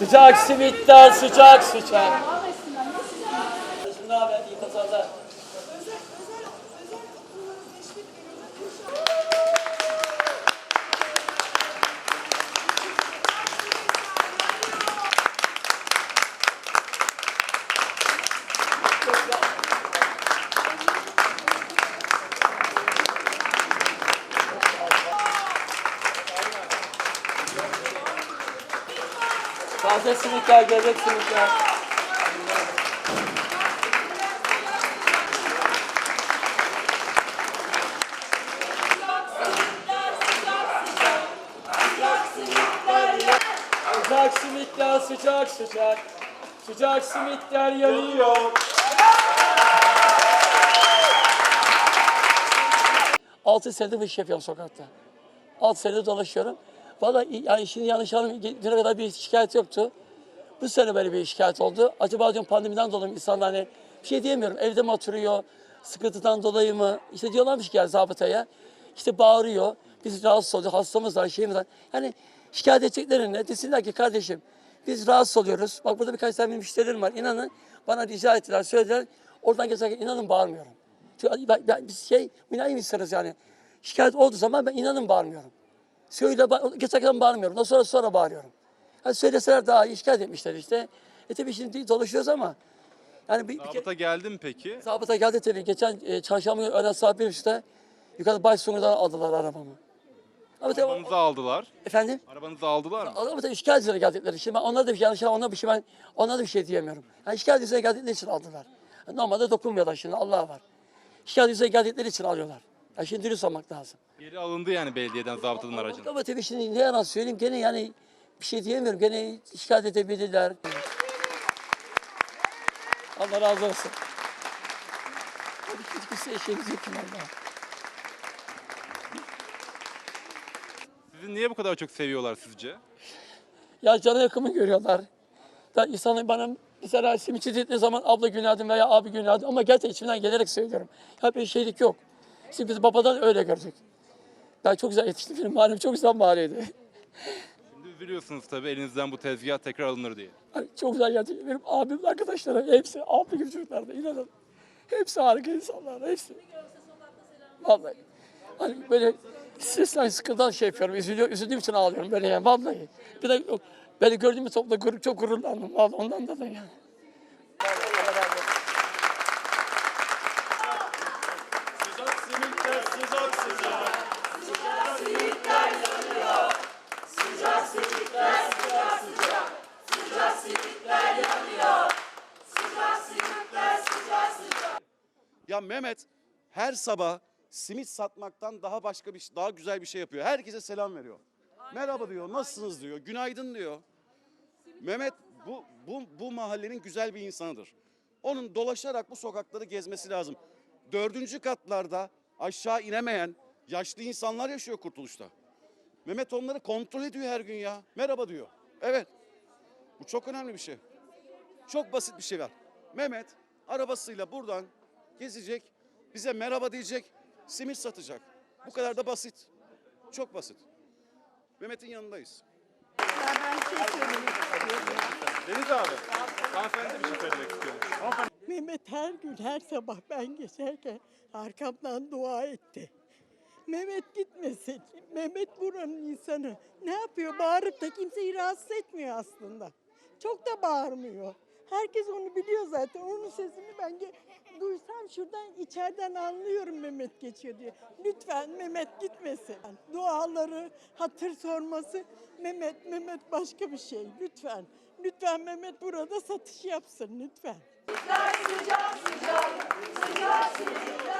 Sıcak simitler sıcak sıcak. Ne haber? İyi pazarlar. Taze simitler, gevrek simitler. Sıcak simitler sıcak sıcak. Sıcak simitler yanıyor. Altı senedir bu iş yapıyorum sokakta. Altı senedir dolaşıyorum. Vallahi yani şimdi yanlış anlamayın. Kadar bir şikayet yoktu. Bu sene böyle bir şikayet oldu. Acaba diyorum pandemiden dolayı insanlar hani bir şey diyemiyorum. Evde mi oturuyor? Sıkıntıdan dolayı mı? İşte diyorlarmış ki yani zabıtaya. İşte bağırıyor. Biz rahatsız oluyoruz. Hastamız var, şeyimiz var. Yani şikayet edeceklerine desinler ki kardeşim biz rahatsız oluyoruz. Bak burada birkaç tane müşterilerim var. İnanın bana rica ettiler, söylediler. Oradan geçerken inanın bağırmıyorum. Çünkü ben, ben, biz şey mülayim insanız yani. Şikayet olduğu zaman ben inanın bağırmıyorum. Söyle, geçerken bağırmıyorum. Ondan sonra sonra bağırıyorum. Yani söyleseler daha iyi şikayet etmişler işte. E tabii şimdi dolaşıyoruz ama. Yani bir, bir kere, Zabıta geldi mi peki? zabıta geldi tabii. Geçen e, çarşamba günü öğlen saat 1.30'da yukarıda Baysun'dan aldılar arabamı. Ama tabii, Arabanızı aldılar. efendim? Arabanızı aldılar mı? Ama tabii şikayet üzerine geldikleri için ben onlara da bir şey yanlış onlara bir şey ben onlara da bir şey diyemiyorum. Yani şikayet üzerine geldikleri için aldılar. Normalde dokunmuyorlar şimdi Allah var. Şikayet üzerine geldikleri için alıyorlar. Yani şimdi dürüst olmak lazım. Geri alındı yani belediyeden zabıtanın aracını. Ama tabii şimdi ne yalan söyleyeyim gene yani bir şey diyemiyorum. Gene şikayet edebilirler. Allah razı olsun. Hiç kimseye şeyimiz yok ki vallahi. Sizi niye bu kadar çok seviyorlar sizce? Ya cana yakımı görüyorlar. Da insanın bana mesela simitçi dediği zaman abla günaydın veya abi günaydın ama gerçekten içimden gelerek söylüyorum. Ya bir şeylik yok. Şimdi biz babadan öyle gördük. Ben çok güzel yetiştim. Benim mahallem çok güzel mahalleydi. Şimdi üzülüyorsunuz tabii elinizden bu tezgah tekrar alınır diye. Hani çok güzel geldi. Benim abim, arkadaşlarım hepsi abla gibi çocuklardı. İnanın. Hepsi harika insanlar. Hepsi. Vallahi. Hani böyle stresten, sıkıntıdan şey yapıyorum. Üzülüyor, üzüldüğüm için ağlıyorum böyle yani. Vallahi. Bir de. Beni gördüğümü topla gurur, çok gururlandım. Vallahi ondan dolayı yani. Ya Mehmet her sabah simit satmaktan daha başka bir daha güzel bir şey yapıyor. Herkese selam veriyor. Merhaba diyor, nasılsınız diyor, günaydın diyor. Mehmet bu bu bu mahallenin güzel bir insanıdır. Onun dolaşarak bu sokakları gezmesi lazım. Dördüncü katlarda aşağı inemeyen yaşlı insanlar yaşıyor Kurtuluş'ta. Mehmet onları kontrol ediyor her gün ya. Merhaba diyor. Evet. Bu çok önemli bir şey. Çok basit bir şey var. Mehmet arabasıyla buradan gezecek, bize merhaba diyecek, simit satacak. Bu kadar da basit. Çok basit. Mehmet'in yanındayız. Deniz abi, hanımefendi bir şey söylemek istiyorum. Mehmet her gün her sabah ben geçerken arkamdan dua etti. Mehmet gitmesin. Mehmet buranın insanı. Ne yapıyor? Bağırıp da kimseyi rahatsız etmiyor aslında. Çok da bağırmıyor. Herkes onu biliyor zaten. Onun sesini ben duysam şuradan içeriden anlıyorum Mehmet geçiyor diye. Lütfen Mehmet gitmesin. Duaları, hatır sorması Mehmet, Mehmet başka bir şey. Lütfen. Lütfen Mehmet burada satış yapsın lütfen. Sizler sıcak sıcak, sıcak sıcak.